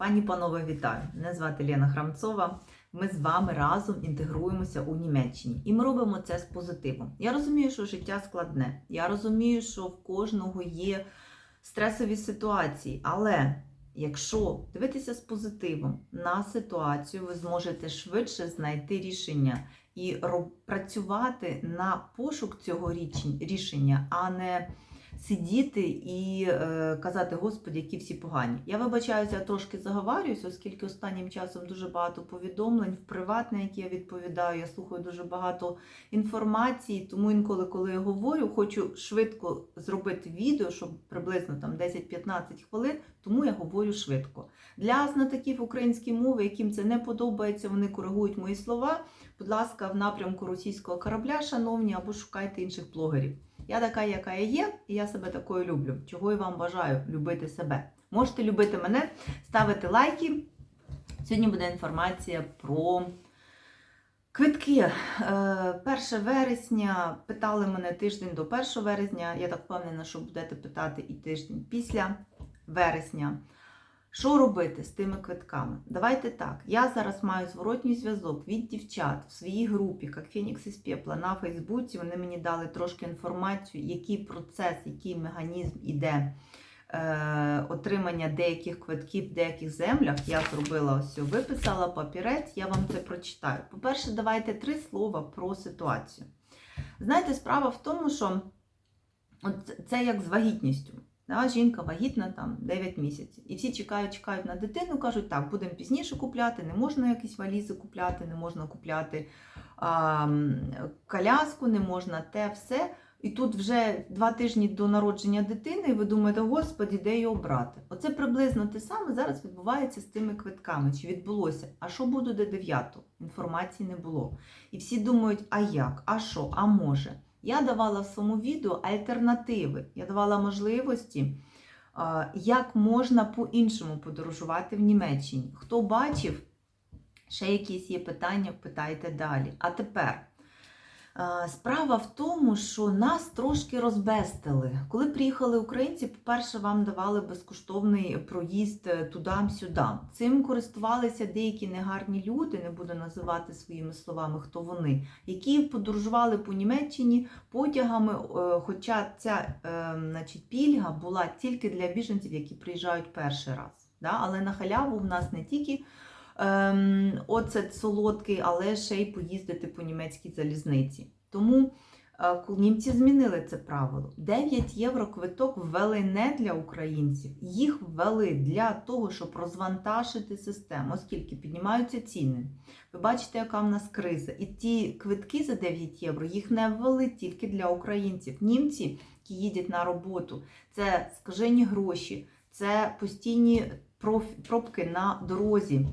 Пані панове, вітаю! Мене звати Лена Храмцова. Ми з вами разом інтегруємося у Німеччині, і ми робимо це з позитивом. Я розумію, що життя складне. Я розумію, що в кожного є стресові ситуації, але якщо дивитися з позитивом на ситуацію, ви зможете швидше знайти рішення і працювати на пошук цього рішення, а не сидіти і е, казати, Господи, які всі погані. Я вибачаюся, я трошки заговарююсь, оскільки останнім часом дуже багато повідомлень в приват, на які я відповідаю. Я слухаю дуже багато інформації, тому інколи, коли я говорю, хочу швидко зробити відео, щоб приблизно там 10-15 хвилин, тому я говорю швидко. Для знатоків української мови, яким це не подобається, вони коригують мої слова. Будь ласка, в напрямку російського корабля, шановні, або шукайте інших блогерів. Я така, яка я є, і я себе такою люблю. Чого і вам бажаю любити себе. Можете любити мене, ставити лайки. Сьогодні буде інформація про квитки. Е, 1 вересня питали мене тиждень до 1 вересня. Я так впевнена, що будете питати і тиждень після вересня. Що робити з тими квитками? Давайте так. Я зараз маю зворотній зв'язок від дівчат в своїй групі, як Фінікс із Пепла, на Фейсбуці. Вони мені дали трошки інформацію, який процес, який механізм іде е, отримання деяких квитків в деяких землях. Я зробила ось, виписала папірець, я вам це прочитаю. По-перше, давайте три слова про ситуацію. Знаєте, справа в тому, що це як з вагітністю. Да, жінка вагітна там 9 місяців. І всі чекають, чекають на дитину, кажуть, так, будемо пізніше купляти, не можна якісь валізи купляти, не можна купляти а, коляску, не можна те все. І тут вже два тижні до народження дитини, і ви думаєте, господі, де його брати? Оце приблизно те саме зараз відбувається з тими квитками. Чи відбулося? А що буде до 9? Інформації не було. І всі думають, а як, а що, а може. Я давала в своєму відео альтернативи. Я давала можливості, як можна по-іншому подорожувати в Німеччині. Хто бачив, ще якісь є питання, питайте далі. А тепер. Справа в тому, що нас трошки розбестили. Коли приїхали українці, по-перше, вам давали безкоштовний проїзд е, туди-сюди. Цим користувалися деякі негарні люди, не буду називати своїми словами, хто вони, які подорожували по Німеччині потягами. Хоча ця е, значить, пільга була тільки для біженців, які приїжджають перший раз. Але на халяву в нас не тільки ем, оцет солодкий, але ще й поїздити по німецькій залізниці. Тому е, німці змінили це правило. 9 євро квиток ввели не для українців, їх ввели для того, щоб розвантажити систему, оскільки піднімаються ціни. Ви бачите, яка в нас криза. І ті квитки за 9 євро їх не ввели тільки для українців. Німці, які їдять на роботу, це скажені гроші, це постійні пробки на дорозі.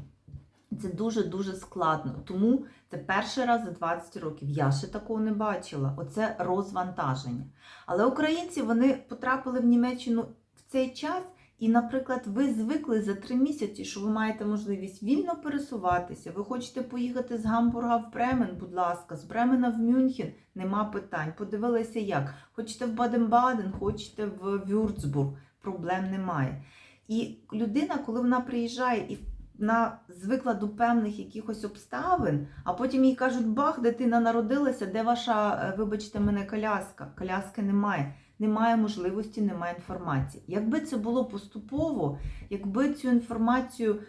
Це дуже-дуже складно. Тому це перший раз за 20 років. Я ще такого не бачила. Оце розвантаження. Але українці вони потрапили в Німеччину в цей час. І, наприклад, ви звикли за три місяці, що ви маєте можливість вільно пересуватися. Ви хочете поїхати з Гамбурга в Бремен, будь ласка, з Бремена в Мюнхен, нема питань. Подивилися як. Хочете в Баден-Баден, хочете в Вюрцбург, проблем немає. І людина, коли вона приїжджає і вона звикла до певних якихось обставин, а потім їй кажуть, бах, дитина народилася, де ваша, е, вибачте мене, коляска? Коляски немає. Немає можливості, немає інформації. Якби це було поступово, якби цю інформацію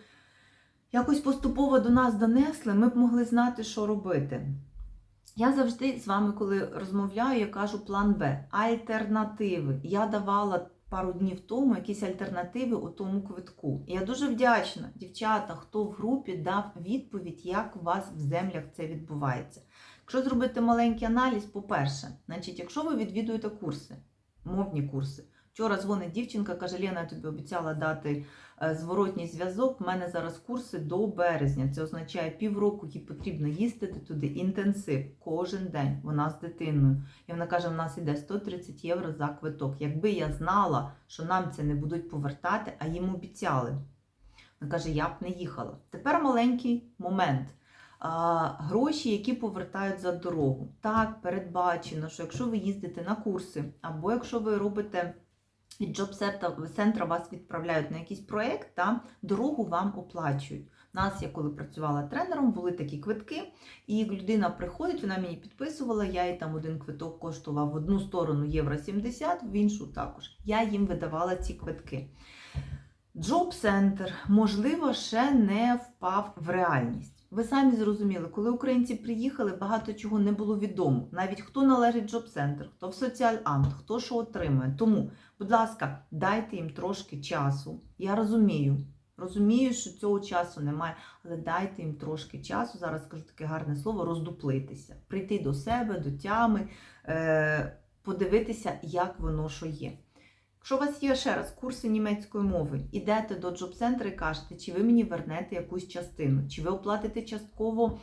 якось поступово до нас донесли, ми б могли знати, що робити. Я завжди з вами, коли розмовляю, я кажу план Б. Альтернативи. Я давала пару днів тому якісь альтернативи у тому квитку. Я дуже вдячна, дівчата, хто в групі дав відповідь, як у вас в землях це відбувається. Якщо зробити маленький аналіз, по-перше, значить, якщо ви відвідуєте курси, мовні курси. Вчора дзвонить дівчинка, каже, Лена, я тобі обіцяла дати е, зворотній зв'язок. У мене зараз курси до березня. Це означає півроку їй потрібно їздити туди інтенсив кожен день. Вона з дитиною. І вона каже: в нас іде 130 євро за квиток. Якби я знала, що нам це не будуть повертати, а їм обіцяли. Вона каже, я б не їхала. Тепер маленький момент. А, гроші, які повертають за дорогу. Так, передбачено, що якщо ви їздите на курси, або якщо ви робите від джоб-центра вас відправляють на якийсь проєкт, та дорогу вам оплачують. У нас, я коли працювала тренером, були такі квитки, і людина приходить, вона мені підписувала, я їй там один квиток коштував в одну сторону євро 70, в іншу також. Я їм видавала ці квитки. Джоб-центр, можливо, ще не впав в реальність. Ви самі зрозуміли, коли українці приїхали, багато чого не було відомо. Навіть хто належить джоб-центр, хто в соціальамт, хто що отримує. Тому, будь ласка, дайте їм трошки часу. Я розумію. Розумію, що цього часу немає, але дайте їм трошки часу. Зараз скажу таке гарне слово роздуплитися, прийти до себе, до тями, е- подивитися, як воно що є. Якщо у вас є ще раз курси німецької мови, ідете до джоб-центру і кажете, чи ви мені вернете якусь частину, чи ви оплатите частково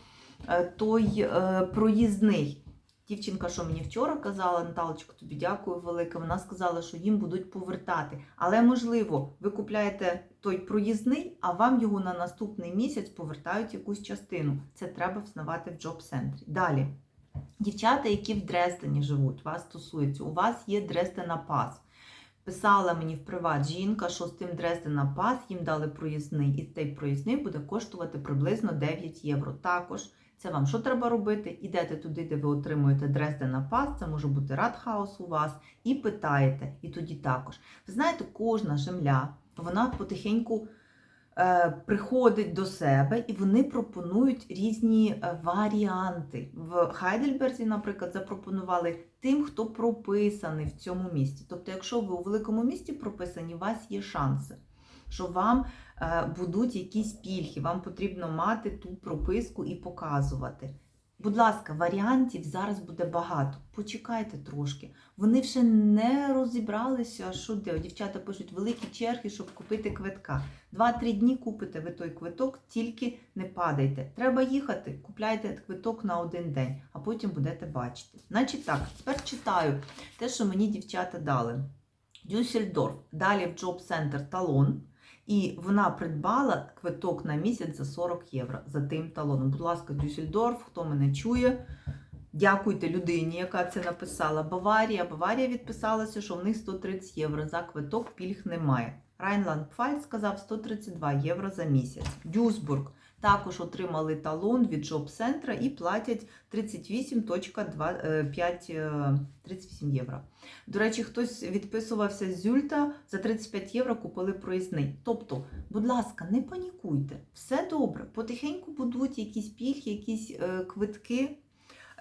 е, той е, проїзний. Дівчинка, що мені вчора казала, Наталочка, тобі дякую велике. Вона сказала, що їм будуть повертати. Але можливо, ви купляєте той проїзний, а вам його на наступний місяць повертають якусь частину. Це треба взнавати в джоб-центрі. Далі. Дівчата, які в Дрездені живуть, вас стосується, у вас є Дрездена пас. Писала мені в приват жінка, що з тим Дрездена пас їм дали проїзний, і цей проїзний буде коштувати приблизно 9 євро. Також це вам що треба робити? Ідете туди, де ви отримуєте Дрездена пас, це може бути Радхаус у вас, і питаєте, і тоді також. Ви знаєте, кожна земля, вона потихеньку приходить до себе і вони пропонують різні е, варіанти. В Хайдельберзі, наприклад, запропонували тим, хто прописаний в цьому місті. Тобто, якщо ви у великому місті прописані, у вас є шанси, що вам е, будуть якісь пільги, вам потрібно мати ту прописку і показувати. Будь ласка, варіантів зараз буде багато. Почекайте трошки. Вони ще не розібралися, що де. Дівчата пишуть великі черги, щоб купити квитка. Два-три дні купите ви той квиток, тільки не падайте. Треба їхати, купляйте квиток на один день, а потім будете бачити. Значить так, тепер читаю те, що мені дівчата дали. Дюссельдорф, далі в Job Center талон. І вона придбала квиток на місяць за 40 євро за тим талоном. Будь ласка, Дюссельдорф, хто мене чує, дякуйте людині, яка це написала. Баварія. Баварія відписалася, що в них 130 євро за квиток пільг немає. Райнланд Пфальц сказав 132 євро за місяць. Дюсбург також отримали талон від Джоб-центра і платять 38,5 38 євро. До речі, хтось відписувався з Зюльта за 35 євро купили проїзний. Тобто, будь ласка, не панікуйте, все добре. Потихеньку будуть якісь пільги, якісь е, квитки.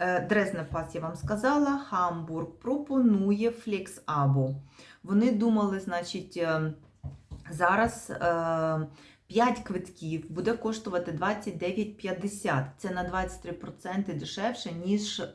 Е, пас, я вам сказала, Хамбург пропонує флекс-або. Вони думали, значить, е, зараз. Е, 5 квитків буде коштувати 29,50. Це на 23% дешевше, ніж е,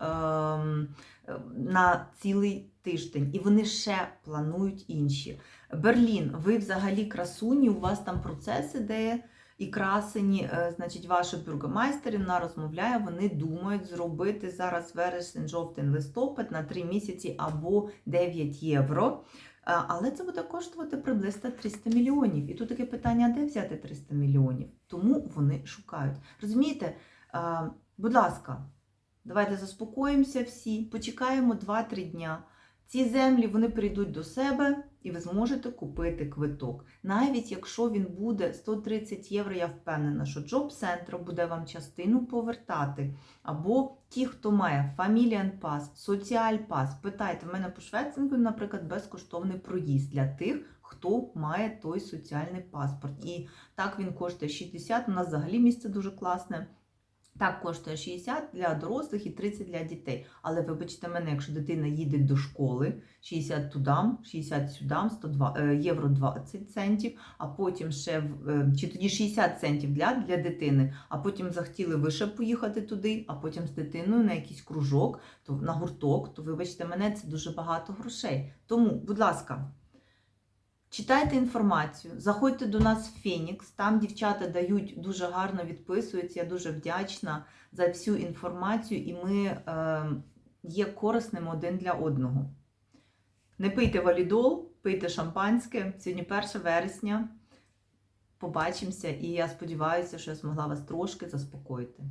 на цілий тиждень. І вони ще планують інші. Берлін, ви взагалі красуні, у вас там процес іде. І красені, е, значить, ваша бюргомайстер, вона розмовляє, вони думають зробити зараз вересень, жовтень, листопад на 3 місяці або 9 євро. Але це буде коштувати приблизно 300 мільйонів. І тут таке питання, де взяти 300 мільйонів? Тому вони шукають. Розумієте, будь ласка, давайте заспокоїмося всі, почекаємо 2-3 дня. Ці землі вони прийдуть до себе і ви зможете купити квиток. Навіть якщо він буде 130 євро, я впевнена, що Джоб Центр буде вам частину повертати. Або ті, хто має Familian Pass, Соціаль Пас, питайте, в мене по Швецингу, наприклад, безкоштовний проїзд для тих, хто має той соціальний паспорт. І так він коштує 60, у нас взагалі місце дуже класне. Так, коштує 60 для дорослих і 30 для дітей. Але вибачте мене, якщо дитина їде до школи, 60 туди, 60 сюди, 102, е, євро 20 центів, а потім ще е, чи тоді 60 центів для для дитини, а потім захотіли ви поїхати туди, а потім з дитиною на якийсь кружок, то на гурток, то вибачте мене, це дуже багато грошей. Тому, будь ласка. Читайте інформацію, заходьте до нас в Фенікс, там дівчата дають дуже гарно відписуються. Я дуже вдячна за всю інформацію, і ми е, є корисними один для одного. Не пийте валідол, пийте шампанське. Сьогодні 1 вересня. Побачимося, і я сподіваюся, що я змогла вас трошки заспокоїти.